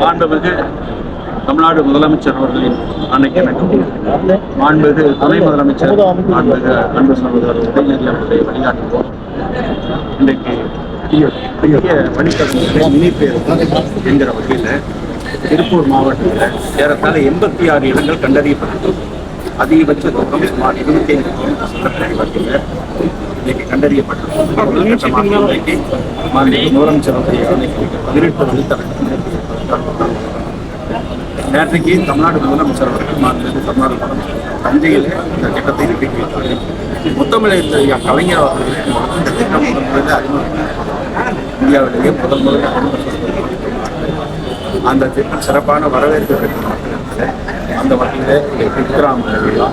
மாண்புமிகு தமிழ்நாடு முதலமைச்சர் அவர்களின் அன்னைக்கு எனக்கு மாண்புமிகு துணை முதலமைச்சர் மாண்புமிகு அன்பு சகோதரர் உதயநிதி அவர்களை வழிகாட்டுவோம். இன்றைக்கு பெரிய வழித்தடங்களை என்கிற வகையில் திருப்பூர் மாவட்டத்தில் ஏறத்தாழ எண்பத்தி ஆறு இடங்கள் கண்டறியப்பட்டுள்ளது அதிகபட்ச தூரம் சுமார் இருபத்தி ஐந்து கிலோமீட்டர் வகையில் இன்னைக்கு கண்டறியப்பட்டுள்ளது முதலமைச்சர் அவருடைய ஆணைக்கு பதினெட்டு வழித்தடங்கள் நேற்றைக்கு தமிழ்நாடு முதலமைச்சர் அவர்கள் மாநில தமிழ்நாடு படம் தஞ்சையில் இந்த திட்டத்தை துவக்கி வைத்தார்கள். முத்தமிழ் ஐயா கலைஞர் அவர்கள் இந்த திட்டம் முதல் முதலில் அறிமுகம் இந்தியாவிலேயே முதல் முதலில் அந்த திட்டம் சிறப்பான வரவேற்பு பெற்ற அந்த வகையில் விக்ராம் விழா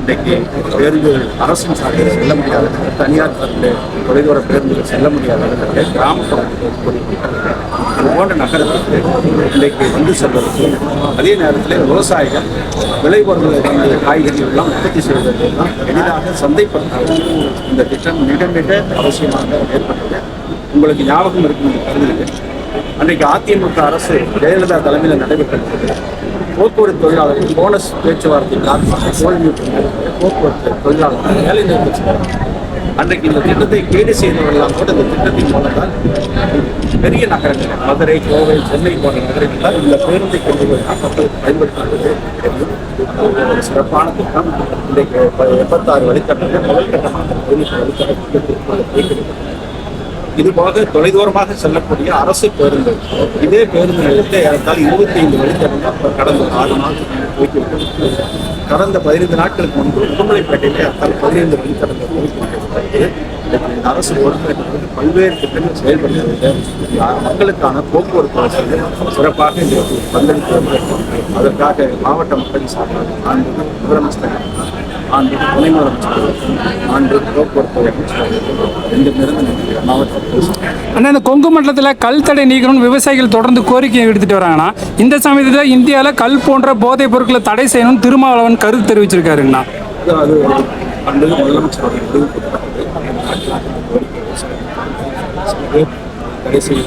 இன்றைக்கு பேருந்துகள் அரசின் சாலையில் செல்ல முடியாத தனியார் சார்பில் தொலைதூர பேருந்துகள் செல்ல முடியாத இடத்துல கிராமப்புறத்தில் இது போன்ற நகரத்துக்கு இன்றைக்கு வந்து செல்வதற்கு அதே நேரத்தில் விவசாயிகள் விளைபொருள்கள் காய்கறிகள் எல்லாம் உற்பத்தி செய்வதற்கு எளிதாக சந்தைப்படுத்த இந்த திட்டம் மிக மிக அவசியமாக ஏற்பட்டது. உங்களுக்கு ஞாபகம் இருக்கும் என்று கருதுகிறேன். அன்றைக்கு அதிமுக அரசு ஜெயலலிதா தலைமையில் நடைபெற்றது. போக்குவரத்து தொழிலாளர்கள் போனஸ் பேச்சுவார்த்தை காரணமாக தோல்வி போக்குவரத்து தொழிலாளர்கள் வேலை நிறுத்தம் அன்றைக்கு இந்த திட்டத்தை கேடு செய்தவர்களெல்லாம் கூட இந்த திட்டத்தின் மூலம் தான் பெரிய நகரங்கள் மதுரை கோவை சென்னை போன்ற நகரங்கள் இந்த பேருந்தை கொண்டு போய் மக்கள் பயன்படுத்துவது ஒரு சிறப்பான திட்டம். இன்றைக்கு எண்பத்தாறு வழித்தடங்கள் முதல் கட்டமாக பதினெட்டு வழித்தடத்தில் இது போக தொலைதூரமாக செல்லக்கூடிய அரசு பேருந்து. இதே பேருந்து நிலையத்தை ஏறத்தால் இருபத்தி ஐந்து வழித்தடங்கள் கடந்த ஆறு நாட்கள் துவக்கிவிட்டது கடந்த பதினைந்து நாட்களுக்கு முன்பு உடுமலைப்பேட்டையிலே ஏறத்தால் பதினைந்து வழித்தடங்கள் துவக்கிவிட்டது இந்த அரசு பொறுப்பேற்றது பல்வேறு திட்டங்கள் செயல்படுகிறது. மக்களுக்கான போக்குவரத்து வசதிகள் சிறப்பாக இன்றைக்கு பங்களித்து அதற்காக மாவட்ட மக்களின் சார்பாக நான் முதலமைச்சர் ஆண்டு துணை முதலமைச்சர் ஆண்டு போக்குவரத்து அமைச்சர் ரெண்டுமிருந்து மாவட்ட அண்ணா இந்த கொங்கு மண்டலத்தில் கல் தடை நீக்கணும்னு விவசாயிகள் தொடர்ந்து கோரிக்கை எடுத்துட்டு வராங்கண்ணா. இந்த சமயத்தில் இந்தியாவில் கல் போன்ற போதைப் பொருட்களை தடை செய்யணும்னு திருமாவளவன் கருத்து தெரிவிச்சிருக்காருங்கண்ணா. அது அன்று முதலமைச்சர் அவர்கள் முடிவு கொடுத்தார்கள் தடை செய்ய